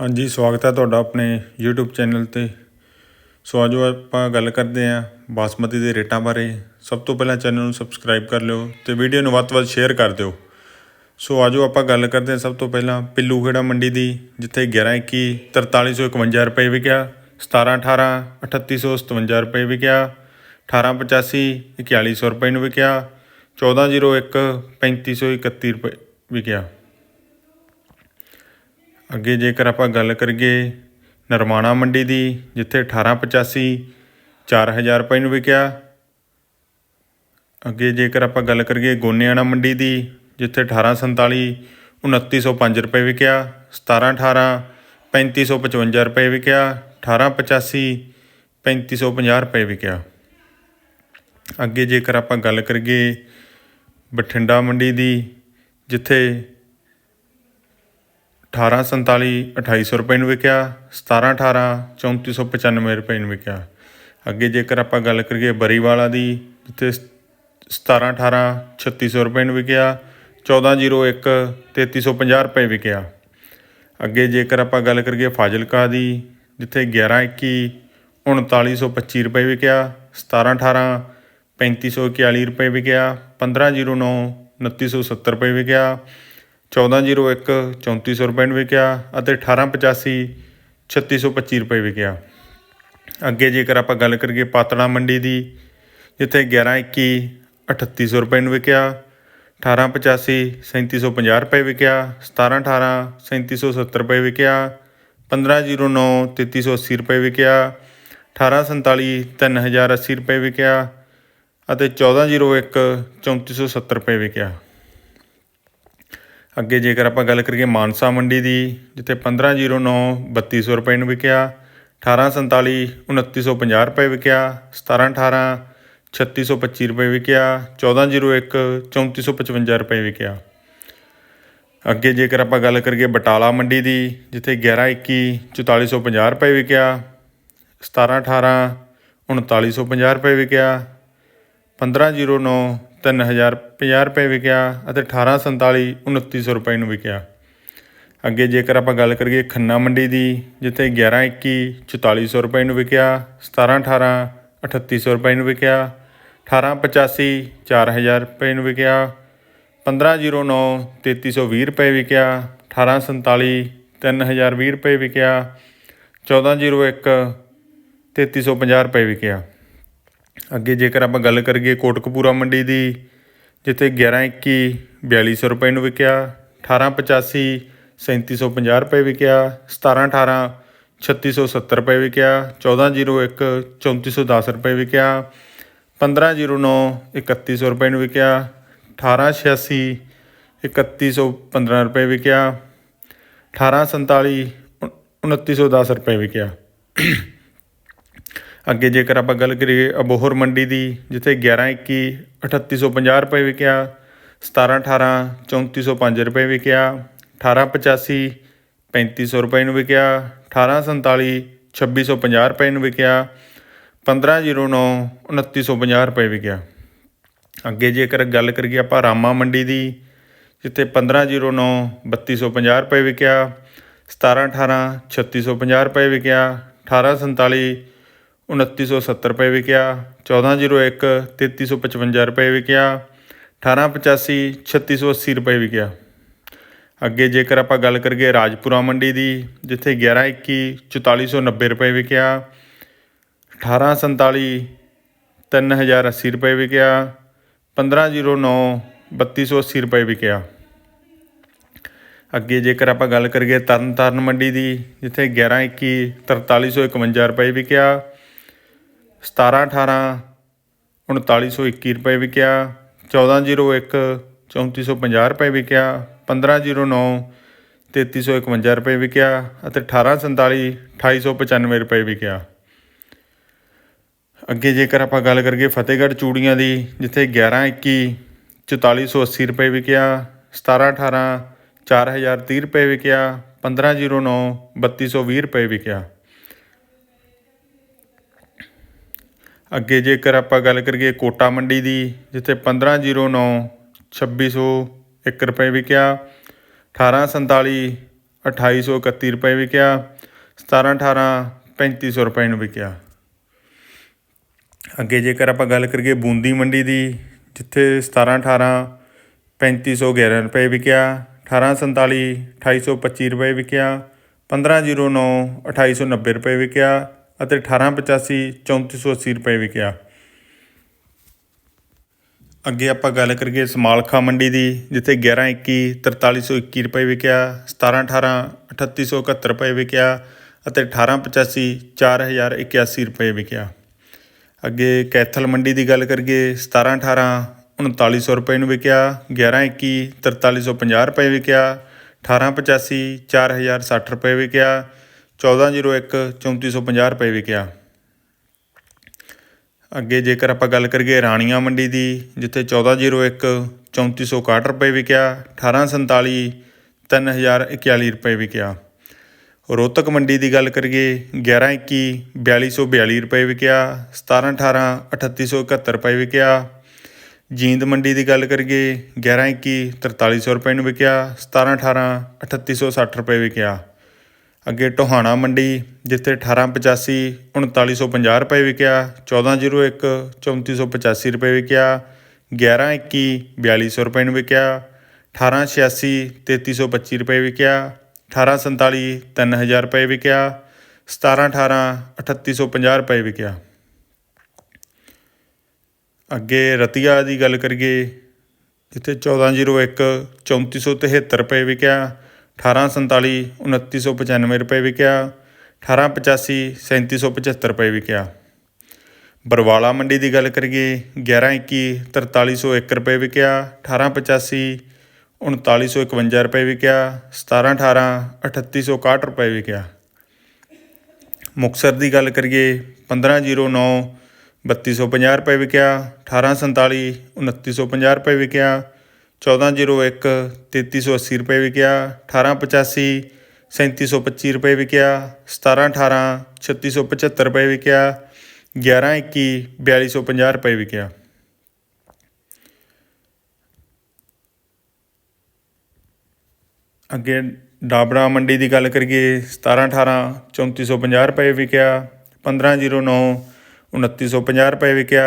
ਹਾਂਜੀ, ਸਵਾਗਤ ਹੈ ਤੁਹਾਡਾ ਆਪਣੇ YouTube ਚੈਨਲ ਤੇ। ਸੋ ਅੱਜ ਆਪਾਂ ਗੱਲ ਕਰਦੇ ਹਾਂ ਬਾਸਮਤੀ ਦੇ ਰੇਟਾਂ ਬਾਰੇ। ਸਭ ਤੋਂ ਪਹਿਲਾਂ ਚੈਨਲ ਨੂੰ ਸਬਸਕ੍ਰਾਈਬ ਕਰ ਲਿਓ ਤੇ ਵੀਡੀਓ ਨੂੰ ਵੱਧ ਤੋਂ ਵੱਧ ਸ਼ੇਅਰ ਕਰ ਦਿਓ। ਸੋ ਆਜੋ ਆਪਾਂ ਗੱਲ ਕਰਦੇ ਹਾਂ ਸਭ ਤੋਂ ਪਹਿਲਾਂ ਪਿੱਲੂ ਖੇੜਾ ਮੰਡੀ ਦੀ, ਜਿੱਥੇ 11 21 4351 ਰੁਪਏ ਵਿਕਿਆ 17 18 3857 ਰੁਪਏ ਵਿਕਿਆ 18 85 4100 ਰੁਪਏ ਨੂੰ ਵਿਕਿਆ 1401 3531 ਰੁਪਏ ਵਿਕਿਆ। ਅੱਗੇ ਜੇਕਰ ਆਪਾਂ ਗੱਲ ਕਰੀਏ ਨਰਮਾਣਾ ਮੰਡੀ ਦੀ, ਜਿੱਥੇ 1885 4000 ਰੁਪਏ ਨੂੰ ਵਿਕਿਆ। ਅੱਗੇ ਜੇਕਰ ਆਪਾਂ ਗੱਲ ਕਰੀਏ ਗੋਨਿਆਣਾ ਮੰਡੀ ਦੀ, ਜਿੱਥੇ 1847 2905 ਰੁਪਏ ਵਿਕਿਆ। 1718 3555 ਰੁਪਏ ਵਿਕਿਆ। 1885 3550 ਰੁਪਏ ਵਿਕਿਆ। ਅੱਗੇ ਜੇਕਰ ਆਪਾਂ ਗੱਲ ਕਰੀਏ ਬਠਿੰਡਾ ਮੰਡੀ ਦੀ, ਜਿੱਥੇ 1847 2800 ਰੁਪਏ ਨੂੰ ਵਿਕਿਆ 1718 3495 ਰੁਪਏ ਨੂੰ ਵਿਕਿਆ। ਅੱਗੇ ਜੇਕਰ ਆਪਾਂ ਗੱਲ ਕਰੀਏ ਬਰੀਵਾਲਾ ਦੀ, ਜਿੱਥੇ 1718 3600 ਰੁਪਏ ਨੂੰ ਵਿਕਿਆ 1401 3350 ਰੁਪਏ ਵਿਕਿਆ। ਅੱਗੇ ਜੇਕਰ ਆਪਾਂ ਗੱਲ ਕਰੀਏ ਫਾਜ਼ਿਲਕਾ ਦੀ, ਜਿੱਥੇ 1121 3925 ਰੁਪਏ ਵਿਕਿਆ 1718 3541 ਰੁਪਏ ਵਿਕਿਆ 1509 2970 ਰੁਪਏ ਵਿਕਿਆ 1401 3400 ਰੁਪਏ ਨੂੰ ਵਿਕਿਆ ਅਤੇ 1885 3625 ਰੁਪਏ ਵਿਕਿਆ। ਅੱਗੇ ਜੇਕਰ ਆਪਾਂ ਗੱਲ ਕਰੀਏ ਪਾਤੜਾ ਮੰਡੀ ਦੀ, ਜਿੱਥੇ 1121 3800 ਰੁਪਏ ਨੂੰ ਵਿਕਿਆ 1885 3750 ਰੁਪਏ ਵਿਕਿਆ 1718 3770 ਰੁਪਏ ਵਿਕਿਆ 1509 3380 ਰੁਪਏ ਵਿਕਿਆ 1847 3080 ਰੁਪਏ ਵਿਕਿਆ ਅਤੇ 1401 3470 ਰੁਪਏ ਵਿਕਿਆ। ਅੱਗੇ ਜੇਕਰ ਆਪਾਂ ਗੱਲ ਕਰੀਏ ਮਾਨਸਾ ਮੰਡੀ ਦੀ, ਜਿੱਥੇ 1509 3200 ਰੁਪਏ ਨੂੰ ਵਿਕਿਆ 1847 2950 ਰੁਪਏ ਵਿਕਿਆ 1718 3625 ਰੁਪਏ ਵਿਕਿਆ 1401 3455 ਰੁਪਏ ਵਿਕਿਆ। ਅੱਗੇ ਜੇਕਰ ਆਪਾਂ ਗੱਲ ਕਰੀਏ ਬਟਾਲਾ ਮੰਡੀ ਦੀ, ਜਿੱਥੇ 1121 4450 ਰੁਪਏ ਵਿਕਿਆ 1718 3950 ਰੁਪਏ ਵਿਕਿਆ 1509 3050 ਰੁਪਏ ਵਿਕਿਆ ਅਤੇ 1847 2900 ਰੁਪਏ ਨੂੰ ਵਿਕਿਆ। ਅੱਗੇ ਜੇਕਰ ਆਪਾਂ ਗੱਲ ਕਰੀਏ ਖੰਨਾ ਮੰਡੀ ਦੀ, ਜਿੱਥੇ 1121 4400 ਰੁਪਏ ਨੂੰ ਵਿਕਿਆ 1718 3800 ਰੁਪਏ ਨੂੰ ਵਿਕਿਆ 1885 4000 ਰੁਪਏ ਨੂੰ ਵਿਕਿਆ 1509 3320 ਰੁਪਏ ਵਿਕਿਆ 1847 3020 ਰੁਪਏ ਵਿਕਿਆ 1401 3350 ਰੁਪਏ ਵਿਕਿਆ। ਅੱਗੇ ਜੇਕਰ ਆਪਾਂ ਗੱਲ ਕਰੀਏ ਕੋਟਕਪੂਰਾ ਮੰਡੀ ਦੀ, ਜਿੱਥੇ 1121 4200 ਰੁਪਏ ਨੂੰ ਵਿਕਿਆ 1885 3750 ਰੁਪਏ ਵਿਕਿਆ 1718 3670 ਰੁਪਏ ਵਿਕਿਆ 1401 3410 ਰੁਪਏ ਵਿਕਿਆ 1509 3100 ਰੁਪਏ ਨੂੰ ਵਿਕਿਆ 1886 3115 ਰੁਪਏ ਵਿਕਿਆ 1847 2910 ਰੁਪਏ ਵਿਕਿਆ। ਅੱਗੇ ਜੇਕਰ ਆਪਾਂ ਗੱਲ ਕਰੀਏ ਅਬੋਹਰ ਮੰਡੀ ਦੀ, ਜਿੱਥੇ 1121 3850 ਰੁਪਏ ਵਿਕਿਆ 1718 3405 ਰੁਪਏ ਵਿਕਿਆ 1885 3500 ਰੁਪਏ ਨੂੰ ਵਿਕਿਆ 1847 2650 ਰੁਪਏ ਨੂੰ ਵਿਕਿਆ 1509 2950 ਰੁਪਏ ਵਿਕਿਆ। ਅੱਗੇ ਜੇਕਰ ਗੱਲ ਕਰੀਏ ਆਪਾਂ ਰਾਮਾ ਮੰਡੀ ਦੀ, ਜਿੱਥੇ 1509 3250 ਰੁਪਏ ਵਿਕਿਆ 1718 3650 ਰੁਪਏ ਵਿਕਿਆ 1847 2970 ਰੁਪਏ ਵਿਕਿਆ 1401 3355 ਰੁਪਏ ਵਿਕਿਆ 1885 3680 ਰੁਪਏ ਵਿਕਿਆ। ਅੱਗੇ ਜੇਕਰ ਆਪਾਂ ਗੱਲ ਕਰੀਏ ਰਾਜਪੁਰਾ ਮੰਡੀ ਦੀ, ਜਿੱਥੇ 1121 4490 ਰੁਪਏ ਵਿਕਿਆ 1847 3080 ਰੁਪਏ ਵਿਕਿਆ 1509 3280 ਰੁਪਏ ਵਿਕਿਆ। ਅੱਗੇ ਜੇਕਰ ਆਪਾਂ ਗੱਲ ਕਰੀਏ ਤਰਨਤਾਰਨ ਮੰਡੀ ਦੀ, ਜਿੱਥੇ 1121 4351 ਰੁਪਏ ਵਿਕਿਆ 1718 3921 ਰੁਪਏ ਵਿਕਿਆ 1401 3450 ਰੁਪਏ ਵਿਕਿਆ 1509 3351 ਰੁਪਏ ਵਿਕਿਆ ਅਤੇ 1847 2895 ਰੁਪਏ ਵਿਕਿਆ। ਅੱਗੇ ਜੇਕਰ ਆਪਾਂ ਗੱਲ ਕਰੀਏ ਫਤਿਹਗੜ੍ਹ ਚੂੜੀਆਂ ਦੀ, ਜਿੱਥੇ 1121 4480 ਰੁਪਏ ਵਿਕਿਆ 1718 4030 ਰੁਪਏ ਵਿਕਿਆ 1509 3220 ਰੁਪਏ ਵਿਕਿਆ। ਅੱਗੇ ਜੇਕਰ ਆਪਾਂ ਗੱਲ ਕਰੀਏ ਕੋਟਾ ਮੰਡੀ ਦੀ, ਜਿੱਥੇ 1509 2601 ਰੁਪਏ ਵਿਕਿਆ 1847 2831 ਰੁਪਏ ਵਿਕਿਆ 17 18 3500 ਰੁਪਏ ਨੂੰ ਵਿਕਿਆ। ਅੱਗੇ ਜੇਕਰ ਆਪਾਂ ਗੱਲ ਕਰੀਏ ਬੂੰਦੀ ਮੰਡੀ ਦੀ, ਜਿੱਥੇ 17 18 3511 ਰੁਪਏ ਵਿਕਿਆ 1847 2825 ਰੁਪਏ ਵਿਕਿਆ 1509 2890 ਰੁਪਏ ਵਿਕਿਆ ਅਤੇ 1885 3480 ਰੁਪਏ ਵਿਕਿਆ। ਅੱਗੇ ਆਪਾਂ ਗੱਲ ਕਰੀਏ ਸਮਾਲਖਾ ਮੰਡੀ ਦੀ, ਜਿੱਥੇ 11 21 4321 ਰੁਪਏ ਵਿਕਿਆ 17 18 3871 ਰੁਪਏ ਵਿਕਿਆ ਅਤੇ 18 85 4081 ਰੁਪਏ ਵਿਕਿਆ। ਅੱਗੇ ਕੈਥਲ ਮੰਡੀ ਦੀ ਗੱਲ ਕਰੀਏ 17 18 3900 ਰੁਪਏ ਨੂੰ ਵਿਕਿਆ 11 21 4350 ਰੁਪਏ ਵਿਕਿਆ 18 85 4060 ਰੁਪਏ ਵਿਕਿਆ 1401 3450 ਰੁਪਏ ਵਿਕਿਆ। ਅੱਗੇ ਜੇਕਰ ਆਪਾਂ ਗੱਲ ਕਰੀਏ ਰਾਣੀਆਂ ਮੰਡੀ ਦੀ, ਜਿੱਥੇ 1401 3461 ਰੁਪਏ ਵਿਕਿਆ 1847 3041 ਰੁਪਏ ਵਿਕਿਆ। ਰੋਹਤਕ ਮੰਡੀ ਦੀ ਗੱਲ ਕਰੀਏ 11 21 4242 ਰੁਪਏ ਵਿਕਿਆ 17 18 3871 ਰੁਪਏ ਵਿਕਿਆ। ਜੀਂਦ ਮੰਡੀ ਦੀ ਗੱਲ ਕਰੀਏ 11 21 4300 ਰੁਪਏ ਨੂੰ ਵਿਕਿਆ 17 18 3860 ਰੁਪਏ ਵਿਕਿਆ। ਅੱਗੇ ਟੋਹਾਣਾ ਮੰਡੀ, ਜਿੱਥੇ 1885 3950 ਰੁਪਏ ਵਿਕਿਆ 1401 3485 ਰੁਪਏ ਵਿਕਿਆ 11 21 4200 ਰੁਪਏ ਨੂੰ ਵਿਕਿਆ 1886 3325 ਰੁਪਏ ਵਿਕਿਆ 1847 3000 ਰੁਪਏ ਵਿਕਿਆ 17 18 3850 ਰੁਪਏ ਵਿਕਿਆ। ਅੱਗੇ ਰਤੀਆ ਦੀ ਗੱਲ ਕਰੀਏ, ਜਿੱਥੇ 1401 3473 ਰੁਪਏ ਵਿਕਿਆ 1847 2995 ਰੁਪਏ ਵਿਕਿਆ। 1885 3775 ਰੁਪਏ ਵਿਕਿਆ। ਬਰਵਾਲਾ ਮੰਡੀ ਦੀ ਗੱਲ ਕਰੀਏ 11 21 4301 ਰੁਪਏ ਵਿਕਿਆ। 1885 3951 ਰੁਪਏ ਵਿਕਿਆ। 17 18 3861 ਰੁਪਏ ਵਿਕਿਆ। ਮੁਕਸਰ ਦੀ ਗੱਲ ਕਰੀਏ 1509 3250 ਰੁਪਏ ਵਿਕਿਆ। 1847 2950 ਰੁਪਏ ਵਿਕਿਆ। 1401 3380 ਰੁਪਏ ਵਿਕਿਆ 1885 3725 ਰੁਪਏ ਵਿਕਿਆ 17 18 3675 ਰੁਪਏ ਵਿਕਿਆ 11 21 4250 ਰੁਪਏ ਵਿਕਿਆ। ਅੱਗੇ ਡਾਬੜਾ ਮੰਡੀ ਦੀ ਗੱਲ ਕਰੀਏ 17 18 3450 ਰੁਪਏ ਵਿਕਿਆ 1509 2950 ਰੁਪਏ ਵਿਕਿਆ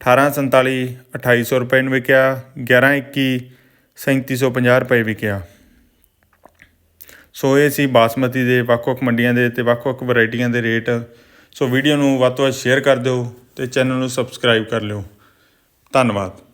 1847 2800 ਰੁਪਏ ਨੂੰ ਵਿਕਿਆ 11 21 3750 ਰੁਪਏ ਵਿਕਿਆ। ਸੋ ਇਹ ਸੀ ਬਾਸਮਤੀ ਦੇ ਵੱਖ-ਵੱਖ ਮੰਡੀਆਂ ਦੇ ਤੇ ਵੱਖ-ਵੱਖ ਵੈਰਾਈਟੀਆਂ ਦੇ ਰੇਟ। ਸੋ ਵੀਡੀਓ ਨੂੰ ਵੱਧ ਤੋਂ ਵੱਧ ਸ਼ੇਅਰ ਕਰ ਦਿਓ ਤੇ ਚੈਨਲ ਨੂੰ ਸਬਸਕ੍ਰਾਈਬ ਕਰ ਲਿਓ। ਧੰਨਵਾਦ।